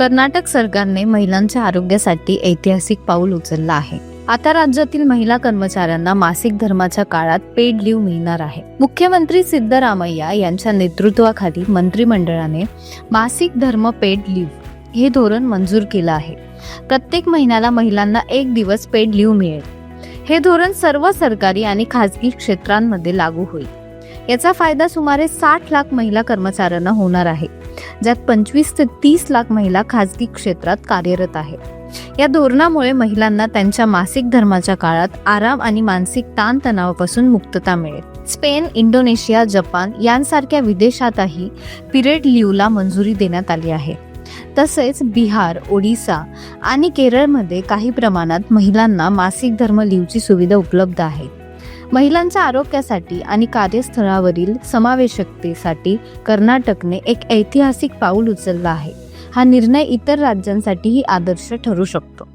कर्नाटक सरकारने महिलांच्या आरोग्यासाठी ऐतिहासिक पाऊल उचललं आहे. आता राज्यातील महिला कर्मचाऱ्यांना मासिक धर्माच्या काळात पेड लिव्ह मिळणार आहे. मुख्यमंत्री सिद्धरामय्या यांच्या नेतृत्वाखाली मंत्रिमंडळाने मासिक धर्म पेड लिव्ह हे धोरण मंजूर केलं आहे. प्रत्येक महिन्याला महिलांना एक दिवस पेड लिव्ह मिळेल. हे धोरण सर्व सरकारी आणि खासगी क्षेत्रांमध्ये लागू होईल. याचा फायदा सुमारे साठ लाख महिला कर्मचाऱ्यांना होणार आहे ज्यात पंचवीस ते तीस लाख महिला खाजगी क्षेत्रात कार्यरत आहेत. या धोरणामुळे महिलांना त्यांच्या मासिक धर्माच्या काळात आराम आणि मानसिक ताणतणावापासून मुक्तता मिळेल. स्पेन इंडोनेशिया जपान यांसारख्या विदेशातही पिरियड लिव्हला मंजुरी देण्यात आली आहे. तसेच बिहार ओडिसा आणि केरळमध्ये काही प्रमाणात महिलांना मासिक धर्म लिव्हची सुविधा उपलब्ध आहे. महिलांच्या आरोग्यासाठी आणि कार्यस्थळावरील समावेशकतेसाठी कर्नाटकने एक ऐतिहासिक पाऊल उचलला आहे. हा निर्णय इतर राज्यांसाठीही आदर्श ठरू शकतो.